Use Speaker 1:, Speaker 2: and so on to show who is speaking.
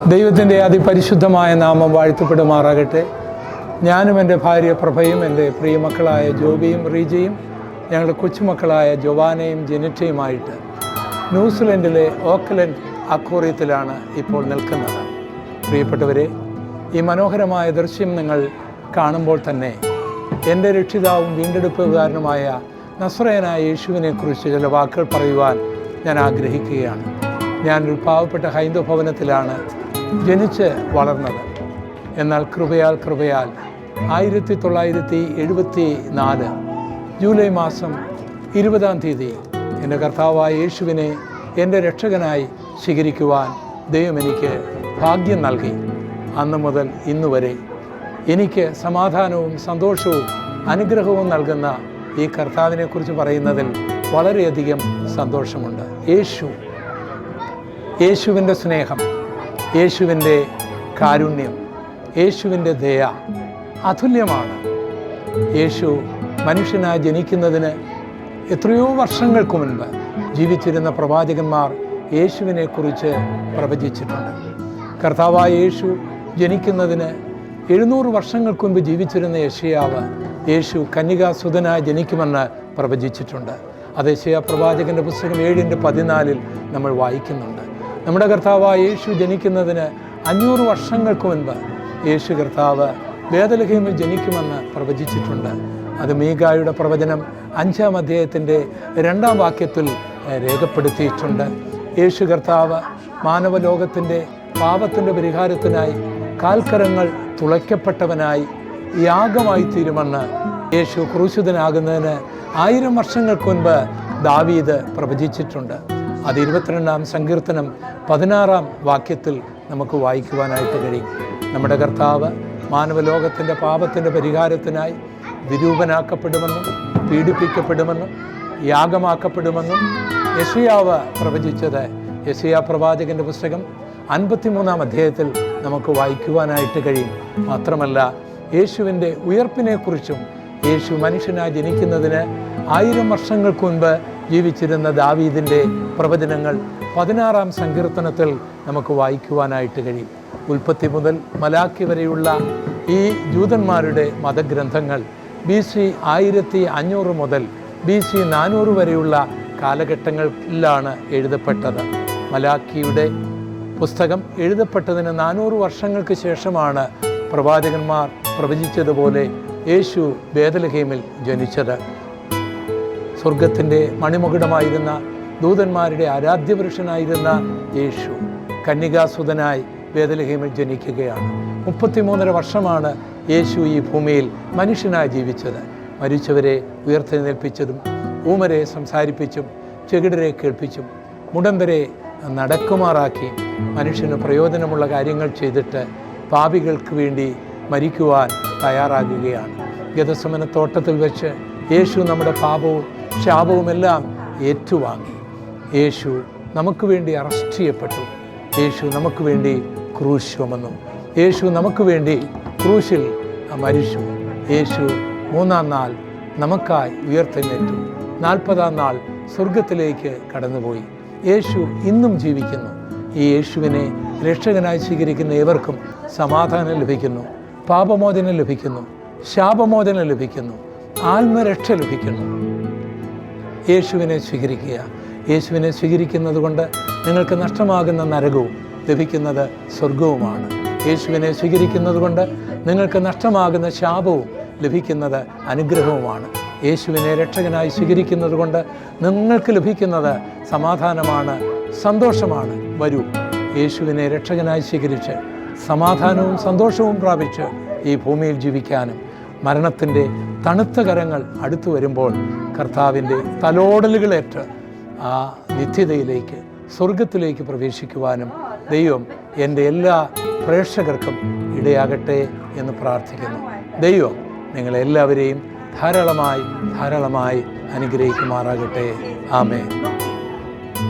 Speaker 1: ദൈവത്തിന്റെ അതിപരിശുദ്ധമായ നാമം വാഴ്ത്തപ്പെടുമാറാകട്ടെ. ഞാനും എന്റെ ഭാര്യ പ്രഭയും എന്റെ പ്രിയമക്കളായ ജോബിയും റീജയും ഞങ്ങളുടെ കൊച്ചുമക്കളായ ജൊവാനയും ജെനിറ്റയുമായിട്ട് ന്യൂസിലൻഡിലെ ഓക്ലൻഡ് അക്വോറിയത്തിലാണ് ഇപ്പോൾ നിൽക്കുന്നത്. പ്രിയപ്പെട്ടവരെ ഈ മനോഹരമായ ദൃശ്യം നിങ്ങൾ കാണുമ്പോൾ തന്നെ എന്റെ രക്ഷിതാവും വീണ്ടെടുപ്പുകാരനുമായ നസ്രയനായ യേശുവിനെക്കുറിച്ച് ചില വാക്കുകൾ പറയുവാൻ ഞാൻ ആഗ്രഹിക്കുകയാണ്. ഞാനൊരു പാവപ്പെട്ട ഹൈന്ദവ ഭവനത്തിലാണ് ജനിച്ച് വളർന്നത്. എന്നാൽ കൃപയാൽ കൃപയാൽ ആയിരത്തി തൊള്ളായിരത്തി എഴുപത്തി നാല് ജൂലൈ മാസം ഇരുപതാം തീയതി എന്റെ കർത്താവായ യേശുവിനെ എന്റെ രക്ഷകനായി സ്വീകരിക്കുവാൻ ദൈവം എനിക്ക് ഭാഗ്യം നൽകി. അന്ന് മുതൽ ഇന്ന് വരെ എനിക്ക് സമാധാനവും സന്തോഷവും അനുഗ്രഹവും നൽകുന്ന ഈ കർത്താവിനെക്കുറിച്ച് പറയുന്നതിൽ വളരെയധികം സന്തോഷമുണ്ട്. യേശു യേശുവിന്റെ സ്നേഹം യേശുവിന്റെ കാരുണ്യം യേശുവിന്റെ ദയ അതുല്യമാണ്. യേശു മനുഷ്യനായി ജനിക്കുന്നതിന് എത്രയോ വർഷങ്ങൾക്ക് മുൻപ് ജീവിച്ചിരുന്ന പ്രവാചകന്മാർ യേശുവിനെക്കുറിച്ച് പ്രവചിച്ചിട്ടുണ്ട്. കർത്താവായ യേശു ജനിക്കുന്നതിന് എഴുന്നൂറ് വർഷങ്ങൾക്ക് മുൻപ് ജീവിച്ചിരുന്ന യശയാവ് യേശു കന്യകാസുതനായി ജനിക്കുമെന്ന് പ്രവചിച്ചിട്ടുണ്ട്. അത് യശയ പ്രവാചകന്റെ പുസ്തകം ഏഴിന്റെ പതിനാലിൽ നമ്മൾ വായിക്കുന്നുണ്ട്. നമ്മുടെ കർത്താവായ യേശു ജനിക്കുന്നതിന് അഞ്ഞൂറ് വർഷങ്ങൾക്ക് മുൻപ് യേശു കർത്താവ് വേദലഹീമിൽ ജനിക്കുമെന്ന് പ്രവചിച്ചിട്ടുണ്ട്. അത് മീഗായുടെ പ്രവചനം അഞ്ചാം അധ്യായത്തിന്റെ രണ്ടാം വാക്യത്തിൽ രേഖപ്പെടുത്തിയിട്ടുണ്ട്. യേശു കർത്താവ് മാനവലോകത്തിന്റെ പാപത്തിന്റെ പരിഹാരത്തിനായി കാൽക്കരങ്ങൾ തുളയ്ക്കപ്പെട്ടവനായി യാഗമായി തീരുമെന്ന് യേശു ക്രൂശിതനാകുന്നതിന് ആയിരം വർഷങ്ങൾക്ക് മുൻപ് ദാവീദ് പ്രവചിച്ചിട്ടുണ്ട്. അത് ഇരുപത്തിരണ്ടാം സങ്കീർത്തനം പതിനാറാം വാക്യത്തിൽ നമുക്ക് വായിക്കുവാനായിട്ട് കഴിയും. നമ്മുടെ കർത്താവ് മാനവലോകത്തിന്റെ പാപത്തിന്റെ പരിഹാരത്തിനായി വിരൂപനാക്കപ്പെടുമെന്നും പീഡിപ്പിക്കപ്പെടുമെന്നും യാഗമാക്കപ്പെടുമെന്നും യശിയാവ് പ്രവചിച്ചത്. യശിയ പ്രവാചകന്റെ പുസ്തകം അൻപത്തിമൂന്നാം അധ്യായത്തിൽ നമുക്ക് വായിക്കുവാനായിട്ട് കഴിയും. മാത്രമല്ല യേശുവിന്റെ ഉയർപ്പിനെക്കുറിച്ചും യേശു മനുഷ്യനായി ജനിക്കുന്നതിന് ആയിരം വർഷങ്ങൾക്ക് മുൻപ് ജീവിച്ചിരുന്ന ദാവീദിന്റെ പ്രവചനങ്ങൾ പതിനാറാം സങ്കീർത്തനത്തിൽ നമുക്ക് വായിക്കുവാനായിട്ട് കഴിയും. ഉൽപ്പത്തി മുതൽ മലാക്കി വരെയുള്ള ഈ ജൂതന്മാരുടെ മതഗ്രന്ഥങ്ങൾ ബി സി ആയിരത്തി അഞ്ഞൂറ് മുതൽ ബി സി നാനൂറ് വരെയുള്ള കാലഘട്ടങ്ങളിലാണ് എഴുതപ്പെട്ടത്. മലാക്കിയുടെ പുസ്തകം എഴുതപ്പെട്ടതിന് നാനൂറ് വർഷങ്ങൾക്ക് ശേഷമാണ് പ്രവാചകന്മാർ പ്രവചിച്ചതുപോലെ യേശു ബേദലഹേമിൽ ജനിച്ചത്. സ്വർഗത്തിന്റെ മണിമുകുടമായിരുന്ന ദൂതന്മാരുടെ ആരാധ്യപുരുഷനായിരുന്ന യേശു കന്യകാസുതനായി വേദലഹീമിൽ ജനിക്കുകയാണ്. മുപ്പത്തിമൂന്നര വർഷമാണ് യേശു ഈ ഭൂമിയിൽ മനുഷ്യനായി ജീവിച്ചത്. മരിച്ചവരെ ഉയർത്തെഴുന്നേൽപ്പിച്ചതും ഊമരെ സംസാരിപ്പിച്ചും ചെകിടരെ കേൾപ്പിച്ചും മുടമ്പരെ നടക്കുമാറാക്കി മനുഷ്യന് പ്രയോജനമുള്ള കാര്യങ്ങൾ ചെയ്തിട്ട് പാപികൾക്ക് വേണ്ടി മരിക്കുവാൻ തയ്യാറാകുകയാണ്. ഗതസമന തോട്ടത്തിൽ വെച്ച് യേശു നമ്മുടെ പാപവും ശാപവുമെല്ലാം ഏറ്റുവാങ്ങി. യേശു നമുക്ക് വേണ്ടി അറസ്റ്റ് ചെയ്യപ്പെട്ടു. യേശു നമുക്ക് വേണ്ടി ക്രൂശ് ചുമന്നു യേശു നമുക്ക് വേണ്ടി ക്രൂശിൽ മരിച്ചു. യേശു മൂന്നാം നാൾ നമുക്കായി ഉയർത്തെഴുന്നേറ്റു. നാൽപ്പതാം നാൾ സ്വർഗത്തിലേക്ക് കടന്നുപോയി. യേശു ഇന്നും ജീവിക്കുന്നു. ഈ യേശുവിനെ രക്ഷകനായി സ്വീകരിക്കുന്ന ഏവർക്കും സമാധാനം ലഭിക്കുന്നു. പാപമോചനം ലഭിക്കുന്നു. ശാപമോചനം ലഭിക്കുന്നു. ആത്മരക്ഷ ലഭിക്കുന്നു. യേശുവിനെ സ്വീകരിക്കുക. യേശുവിനെ സ്വീകരിക്കുന്നത് കൊണ്ട് നിങ്ങൾക്ക് നഷ്ടമാകുന്ന നരകവും ലഭിക്കുന്നത് സ്വർഗവുമാണ് യേശുവിനെ സ്വീകരിക്കുന്നത് കൊണ്ട് നിങ്ങൾക്ക് നഷ്ടമാകുന്ന ശാപവും ലഭിക്കുന്നത് അനുഗ്രഹവുമാണ്. യേശുവിനെ രക്ഷകനായി സ്വീകരിക്കുന്നത് കൊണ്ട് നിങ്ങൾക്ക് ലഭിക്കുന്നത് സമാധാനമാണ് സന്തോഷമാണ്. വരൂ. യേശുവിനെ രക്ഷകനായി സ്വീകരിച്ച് സമാധാനവും സന്തോഷവും പ്രാപിച്ച് ഈ ഭൂമിയിൽ ജീവിക്കാനും മരണത്തിന്റെ തണുത്ത കരങ്ങൾ അടുത്തു വരുമ്പോൾ കർത്താവിന്റെ തലോടലുകളേറ്റ് ആ നിത്യതയിലേക്ക് സ്വർഗത്തിലേക്ക് പ്രവേശിക്കുവാനും ദൈവം എന്റെ എല്ലാ പ്രേക്ഷകർക്കും ഇടയാകട്ടെ എന്ന് പ്രാർത്ഥിക്കുന്നു. ദൈവം നിങ്ങളെല്ലാവരെയും ധാരാളമായി ധാരാളമായി അനുഗ്രഹിക്കുമാറാകട്ടെ. ആമേ